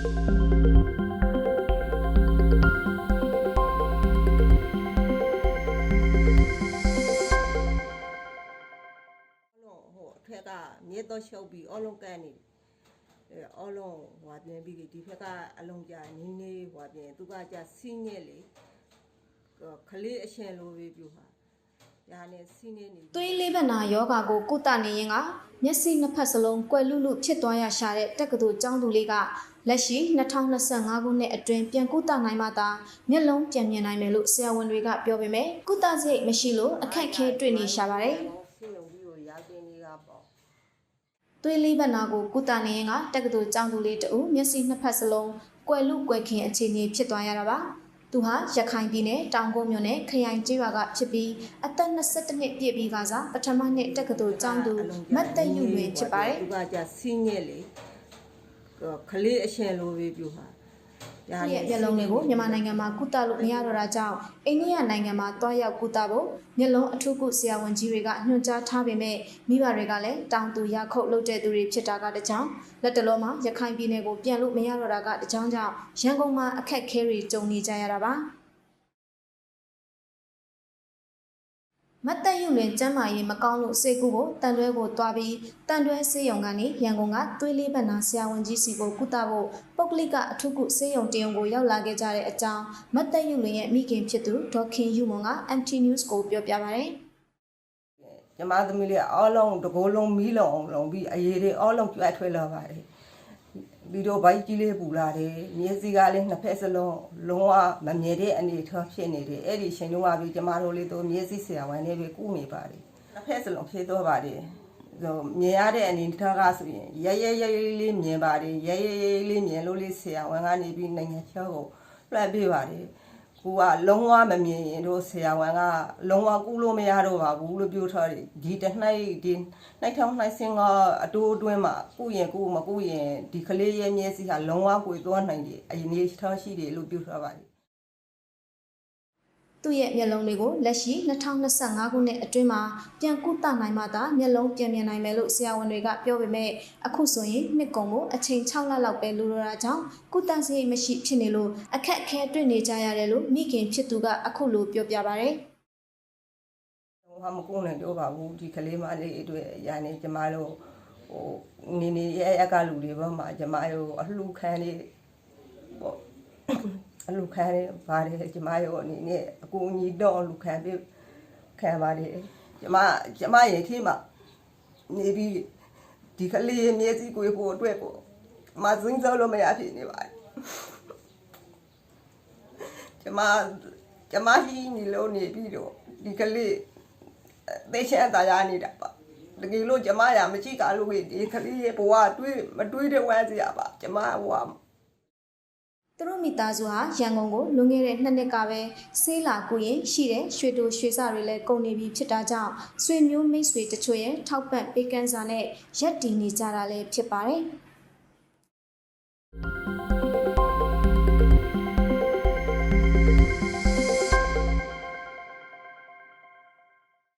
လုံးဟိုအထက်ကမြစ်တော့ရှုပ်ပြီးအလုံးကန်နေအဲအလုံးဟွာပြင်ပြီးဒီဖက်ကအလုံးကြနင်းနေဟွာပြင်သူကကြစီးညက်လေခလေးအရှင်လိုပဲပြူဟာညာနဲ့စီးနေနေသွေးလေးဘက်နာယောဂါကိုကုသနေရင်ကမျက်စိနှစ်ဖက်စလုံးကွယ်လူလူဖြစ်သွားရရှာတဲ့တက္ကသိုလ်ကျောင်းသူလေးက လက်ရှိ2025ခုနှစ်အတွင်းပြန်ကုသနိုင်မှသာမျက်လုံးပြန်မြင်နိုင်မယ်လို့ဆရာဝန်တွေကပြောပေမဲ့ကုသစရိတ်မရှိလို့အခက်အခဲတွေ့နေရှာပါတယ်စီးရုံပြီးကိုရောက်တင်နေကပေါ့။သွေးလေးဘက်နာကိုကုသနေရင်ကတက္ကသိုလ်ကျောင်းသူလေးတဦးမျက်စိနှစ်ဖက်စလုံးကွယ်လူကွယ်ခင်အခြေအနေဖြစ်သွားရတာပါ။သူဟာရခိုင်ပြည်နယ်တောင်ကုန်းမြို့နယ်ခရိုင်ကျေးရွာကဖြစ်ပြီးအသက်22နှစ်ပြည့်ပြီးကစားပထမနှစ်တက္ကသိုလ်ကျောင်းသူမတ်သက်ယူလွင်ဖြစ်ပါတယ်။သူကကြစီးညက်လေ ခလေးအရှင်လိုပဲပြူဟာသူ့ရဲ့မျက်လုံးတွေကိုမြန်မာနိုင်ငံမှာကုသလို့မရတော့တာကြောင့်အိန္ဒိယနိုင်ငံမှာတွားရောက်ကုသဖို့မျက်လုံးအထူးကုဆရာဝန်ကြီးတွေကညွှန်ကြားထားပေမဲ့မိဘတွေကလည်းတောင်းသူရခုတ်လုပ်တဲ့သူတွေဖြစ်တာကတကြောင်လက်တလုံးမှာရခိုင်ပြည်နယ်ကိုပြန်လို့မရတော့တာကတကြောင်ကြောင့်ရန်ကုန်မှာအခက်အခဲတွေကြုံနေကြရတာပါ မတ်တက်ယူလင်ကျမ်းမာရေးမကောင်းလို့စေကူကိုတန်တွဲကိုတွားပြီးတန်တွဲဆေးရုံကနေရန်ကုန်ကသွေးလေးဘက်နာဆရာဝန်ကြီးစီကိုကုသဖို့ပုဂ္ဂလိကအထူးကုဆေးရုံတရုံကိုရောက်လာခဲ့ကြတဲ့အကြောင်းမတ်တက်ယူလင်ရဲ့မိခင်ဖြစ်သူဒေါခင်ယူမွန်က MT News ကိုပြောပြပါရယ်ကျမသမီးလေးအားလုံးတကိုယ်လုံးမီးလုံးအောင်လုံးပြီးအရေးတွေအားလုံးကြွက်ထွေးလာပါတယ် ပြီးတော့ဘိုက်ကြီးလေးပူလာတယ်မျက်စိကလည်းနှစ်ဖက်စလုံးလုံးဝမမြင်တဲ့အနေထားဖြစ်နေတယ်အဲ့ဒီရှင်တို့ကပြီးကျမတို့လေးတို့မျက်စိဆရာဝန်နဲ့ပဲကုမိပါတယ်နှစ်ဖက်စလုံးဖြစ်တော့ပါတယ်ဟိုမြင်ရတဲ့အနေထားကဆိုရင်ရဲရဲရဲရဲလေးမြင်ပါတယ်ရဲရဲရဲလေးမြင်လို့လေးဆရာဝန်ကနေပြီးနိုင်ငံချောကိုလွှတ်ပေးပါတယ် ကိုကလုံးဝမမြင်ရင်တို့ဆရာဝန်ကလုံးဝကုလို့မရတော့ပါဘူးလို့ပြောထားတယ်ဒီတစ်နှိုက်ဒီနှိုက်ထောင်းနှိုက်စင်ကအတိုးအတွင်းမှာကုရင်ကုမကုရင်ဒီကလေးရဲ့မျက်စိဟာလုံးဝကိုသွားနိုင်တယ်အရင်လေးထားရှိတယ်လို့ပြောထားပါတယ် သူ့ရဲ့မျက်လုံးတွေကိုလက်ရှိ2025ခုနှစ်အတွင်းမှာပြန်ကုသနိုင်မှသာမျက်လုံးပြန်မြင်နိုင်မယ်လို့ဆရာဝန်တွေကပြောပေမဲ့အခုဆိုရင်နှစ်ကုန်ကိုအချိန်6လလောက်ပဲလိုတော့တာကြောင့်ကုသစရိတ်မရှိဖြစ်နေလို့အခက်အခဲတွေ့နေကြရတယ်လို့မိခင်ဖြစ်သူကအခုလိုပြောပြပါရယ်ဟိုဟာမကုနိုင်တော့ပါဘူးဒီကလေးမလေးအတွက်ရာနေကျမတို့ဟိုနေနေရဲ့အကလူတွေဘောမှာကျမတို့အလှခံနေပေါ့ အလှခံနေပါတယ်ကျမတို့အနေနဲ့အကူအညီတော့အလှခံပေးခံပါတယ်ကျမကျမရဲ့ခေမှာနေပြီးဒီကလေးရဲ့မျက်စိကိုဖို့အတွက်ကိုမစင်းစောလို့မရဖြစ်နေပါတယ်ကျမကျမရှိနေလို့နေပြီးတော့ဒီကလေးသိချင်တာရနေတာပါတကယ်လို့ကျမရမရှိကလို့ဒီခလေးရဲ့ဘဝတွေးမတွေးတဲ့ဝမ်းစရာပါကျမဘဝ သူတို့မိသားစုဟာရန်ကုန်ကိုလွန်ခဲ့တဲ့နှစ်နှစ်ကပဲဆေးလာကူရင်ရှိတဲ့ရွှေတူရွှေစတွေလည်းကုန်နေပြီဖြစ်တာကြောင့်ဆွေမျိုးမိတ်ဆွေတချို့ရဲ့ထောက်ပံ့ပေးကမ်းစာနဲ့ရက်တည်နေကြတာလည်းဖြစ်ပါတယ်။